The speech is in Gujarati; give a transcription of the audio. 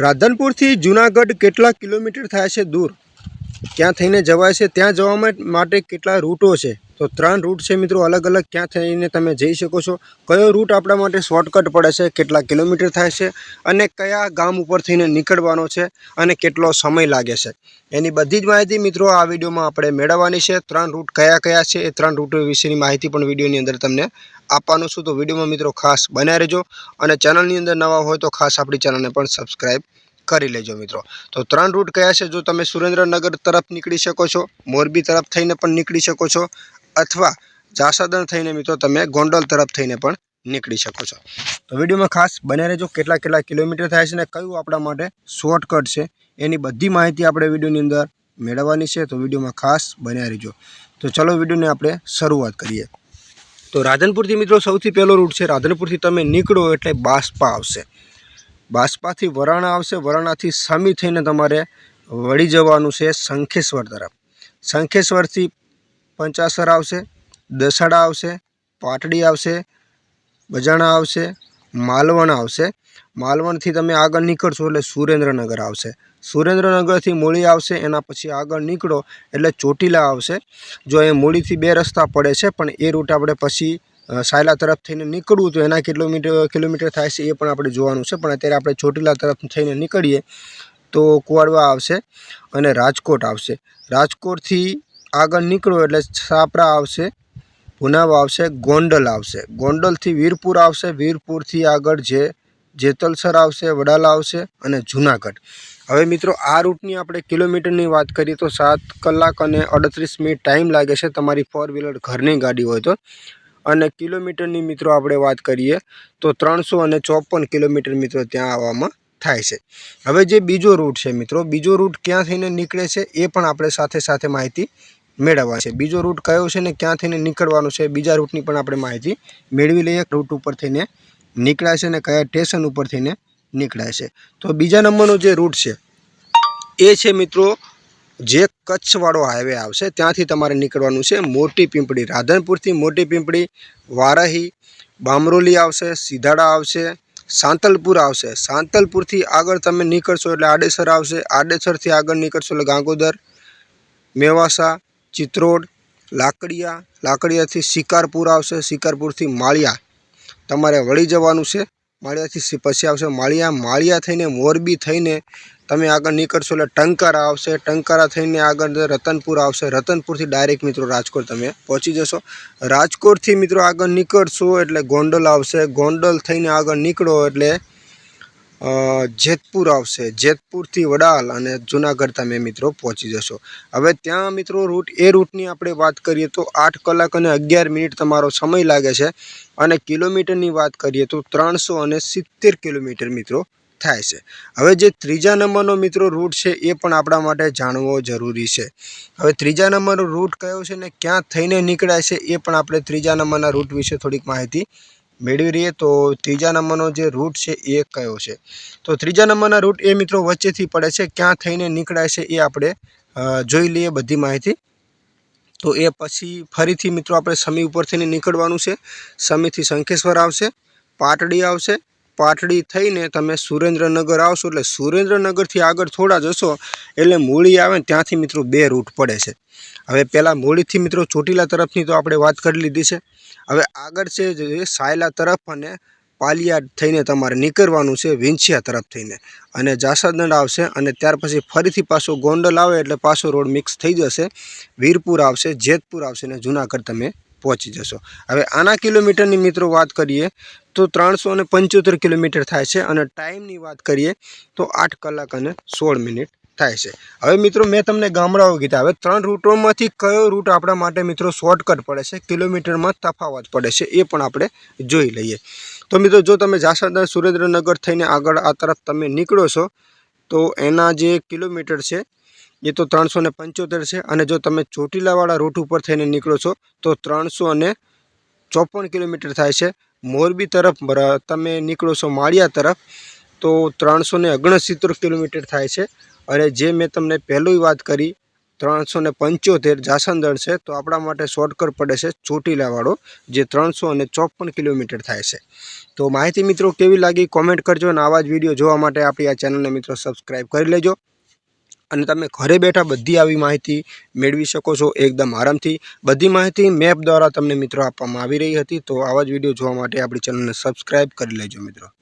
રાધનપુરથી જુનાગઢ કેટલા કિલોમીટર થાય છે દૂર? ક્યાં થઈને જવાય છે? ત્યાં જવા માટે કેટલા રૂટો છે? તો ત્રણ રૂટ છે મિત્રો અલગ અલગ ક્યાં થઈને તમે જઈ શકો છો? કયો રૂટ આપણા માટે શોર્ટકટ પડે છે? કેટલા કિલોમીટર થાય છે? અને કયા ગામ ઉપર થઈને નીકળવાનો છે? અને કેટલો સમય લાગે છે? એની બધી જ માહિતી મિત્રો આ વિડીયોમાં આપણે મેળવવાની છે. ત્રણ રૂટ કયા કયા છે? એ ત્રણ રૂટો વિશેની માહિતી પણ વિડીયોની અંદર તમને આપવાનું છું તો વિડીયોમાં મિત્રો ખાસ બનાવી રહેજો અને ચેનલની અંદર નવા હોય તો ખાસ આપણી ચેનલને પણ સબસ્ક્રાઈબ કરી લેજો મિત્રો. તો ત્રણ રૂટ કયા છે? જો તમે સુરેન્દ્રનગર તરફ નીકળી શકો છો, મોરબી તરફ થઈને પણ નીકળી શકો છો, અથવા જાસાદન થઈને મિત્રો તમે ગોંડલ તરફ થઈને પણ નીકળી શકો છો. તો વિડીયોમાં ખાસ બન્યા રહેજો, કેટલા કેટલા કિલોમીટર થાય છે અને કયું આપણા માટે શોર્ટકટ છે, એની બધી માહિતી આપણે વિડીયોની અંદર મેળવવાની છે. તો વિડીયોમાં ખાસ બન્યા રહેજો. તો ચલો વિડીયોને આપણે શરૂઆત કરીએ. તો રાધનપુરથી મિત્રો સૌથી પહેલો રૂટ છે રાધનપુરથી તમે નીકળો એટલે બાસ્પા આવશે. બાસ્પાથી વરાણા આવશે. વરાણાથી સામી થઈને તમારે વળી જવાનું છે શંખેશ્વર તરફ. શંખેશ્વરથી પંચાસર આવશે, દસાડા આવશે, પાટડી આવશે, બજાણા આવશે, માલવણ આવશે. માલવણથી તમે આગળ નીકળશો એટલે સુરેન્દ્રનગર આવશે. સુરેન્દ્રનગરથી મૂળી આવશે, એના પછી આગળ નીકળો એટલે ચોટીલા આવશે. જો એ મૂળીથી બે રસ્તા પડે છે, પણ એ રૂટ આપણે પછી સાયલા તરફ થઈને નીકળવું તો એના કિલોમીટર કિલોમીટર થાય છે એ પણ આપણે જોવાનું છે. પણ અત્યારે આપણે ચોટીલા તરફ થઈને નીકળીએ તો કુવાડવા આવશે અને રાજકોટ આવશે. રાજકોટથી આગળ નીકળો એટલે છાપરા આવશે, પુનાવ આવશે, ગોંડલ આવશે. ગોંડલથી વીરપુર આવશે. વીરપુરથી આગળ જે જેતલસર આવશે, વડાલા આવશે અને જુનાગઢ. હવે મિત્રો, આ રૂટની આપણે કિલોમીટરની વાત કરીએ તો સાત કલાક અને અડત્રીસ મિનિટ ટાઈમ લાગે છે તમારી ફોર વ્હીલર ઘરની ગાડી હોય તો. અને કિલોમીટરની મિત્રો આપણે વાત કરીએ તો ત્રણસો અને ચોપન કિલોમીટર મિત્રો ત્યાં આવવામાં થાય છે. હવે જે બીજો રૂટ છે મિત્રો, બીજો રૂટ ક્યાં થઈને નીકળે છે એ પણ આપણે સાથે સાથે માહિતી મેળવવા છે. બીજો રૂટ કયો છે ને ક્યાં થઈને નીકળવાનો છે બીજા રૂટની પણ આપણે માહિતી મેળવી લઈએ. રૂટ ઉપર થઈને નીકળાય છે અને કયા સ્ટેશન ઉપર થઈને નીકળાય છે તો બીજા નંબરનો જે રૂટ છે, એ છે મિત્રો, જે કચ્છવાળો હાઈવે આવશે, ત્યાંથી તમારે નીકળવાનું છે મોટી પીંપળી. રાધનપુરથી મોટી પીંપળી, વારાહી, બામરોલી આવશે, સિધાડા આવશે, સાંતલપુર આવશે. સાંતલપુરથી આગળ તમે નીકળશો એટલે આડેસર આવશે. આડેસરથી આગળ નીકળશો એટલે ગાંગોદર, મેવાસા, ચિત્રોડ, લાકડિયા. લાકડિયાથી શિકારપુર આવશે. શિકારપુરથી માળિયા. તમારે વળી જવાનું છે. માળિયાથી પછી આવશે માળિયા. માળિયા થઈને મોરબી થઈને તમે આગળ નીકળશો એટલે ટંકારા આવશે. ટંકારા થઈને આગળ રતનપુર આવશે. રતનપુરથી ડાયરેક્ટ મિત્રો રાજકોટ તમે પહોંચી જશો. રાજકોટથી મિત્રો આગળ નીકળશો એટલે ગોંડલ આવશે. ગોંડલ થઈને આગળ નીકળો એટલે જેતપુર આવશે. જેતપુરથી વડાલ અને જુનાગઢ તમે મિત્રો પહોંચી જશો. હવે ત્યાં મિત્રો રૂટ એ રૂટની આપણે વાત કરીએ તો આઠ કલાક અને અગિયાર મિનિટ તમારો સમય લાગે છે. અને કિલોમીટરની વાત કરીએ તો ત્રણસો અને સિત્તેર કિલોમીટર મિત્રો થાય છે. હવે જે ત્રીજા નંબરનો મિત્રો રૂટ છે એ પણ આપણા માટે જાણવો જરૂરી છે. હવે ત્રીજા નંબરનો રૂટ કયો છે ને ક્યાં થઈને નીકળાય છે એ પણ આપણે ત્રીજા નંબરના રૂટ વિશે થોડીક માહિતી મેળવી રહીએ તો ત્રીજા નંબરનો જે રૂટ છે એ કયો છે? તો ત્રીજા નંબરના રૂટ એ મિત્રો વચ્ચેથી પડે છે, ક્યાં થઈને નીકળાય છે એ આપણે જોઈ લઈએ બધી માહિતી. તો એ પછી ફરીથી મિત્રો આપણે સમી ઉપર થઈને નીકળવાનું છે. સમીથી શંખેશ્વર આવશે, પાટડી આવશે પાટડી થઈને તમે સુરેન્દ્રનગર આવશો, એટલે સુરેન્દ્રનગરથી આગળ થોડા જશો, એટલે મૂળી આવે ત્યાંથી મિત્રો બે રૂટ પડે છે. હવે પહેલાં મૂળીથી મિત્રો ચોટીલા તરફની તો આપણે વાત કરી લીધી છે. હવે આગળ છે જે સાયલા તરફ અને પાલિયા થઈને તમારે નીકળવાનું છે, વિંછિયા તરફ થઈને. અને જાસદંડ આવશે અને ત્યાર પછી ફરીથી પાછો ગોંડલ આવે એટલે પાછો રોડ મિક્સ થઈ જશે. વીરપુર આવશે, જેતપુર આવશે અને જુનાગઢ તમે પહોંચી જશો. હવે આના કિલોમીટરની મિત્રો વાત કરીએ, તો ત્રણસો અને પંચોતેર કિલોમીટર થાય છે અને ટાઈમની વાત કરીએ, તો આઠ કલાક અને સોળ મિનિટ થાય છે. હવે મિત્રો, મેં તમને ગામડાઓ કીધા. હવે ત્રણ રૂટોમાંથી કયો રૂટ આપણા માટે મિત્રો શોર્ટકટ પડે છે, કિલોમીટરમાં તફાવત પડે છે, એ પણ આપણે જોઈ લઈએ. તો મિત્રો, જો તમે જાસાદર સુરેન્દ્રનગર થઈને આગળ આ તરફ તમે નીકળો છો, તો એના જે કિલોમીટર છે એ તો ત્રણસો ને પંચોતેર છે. અને જો તમે ચોટીલાવાળા રૂટ ઉપર થઈને નીકળો છો, તો ત્રણસો અને ચોપન કિલોમીટર થાય છે. મોરબી તરફ તમે નીકળો છો માળિયા તરફ, તો ત્રણસો ને ઓગણસિત્તેર કિલોમીટર થાય છે. અને જે મેં તમને પહેલું વાત કરી, ત્રણસો ને પંચોતેર જાસંદળ છે, તો આપણા માટે શોર્ટકટ પડે છે ચોટીલાવાળો, જે ત્રણસો અને ચોપન કિલોમીટર થાય છે. તો માહિતી મિત્રો કેવી લાગી? કોમેન્ટ કરજો અને આવા જ વીડિયો જોવા માટે આપણી આ ચેનલને મિત્રો સબસ્ક્રાઈબ કરી લેજો. અને તમે ઘરે બેઠા બધી આવી માહિતી મેળવી શકો છો એકદમ આરામથી. બધી માહિતી મેપ દ્વારા તમને મિત્રો આપવામાં આવી રહી હતી. તો આવા જ વીડિયો જોવા માટે આપણી ચેનલને સબસ્ક્રાઈબ કરી લેજો મિત્રો.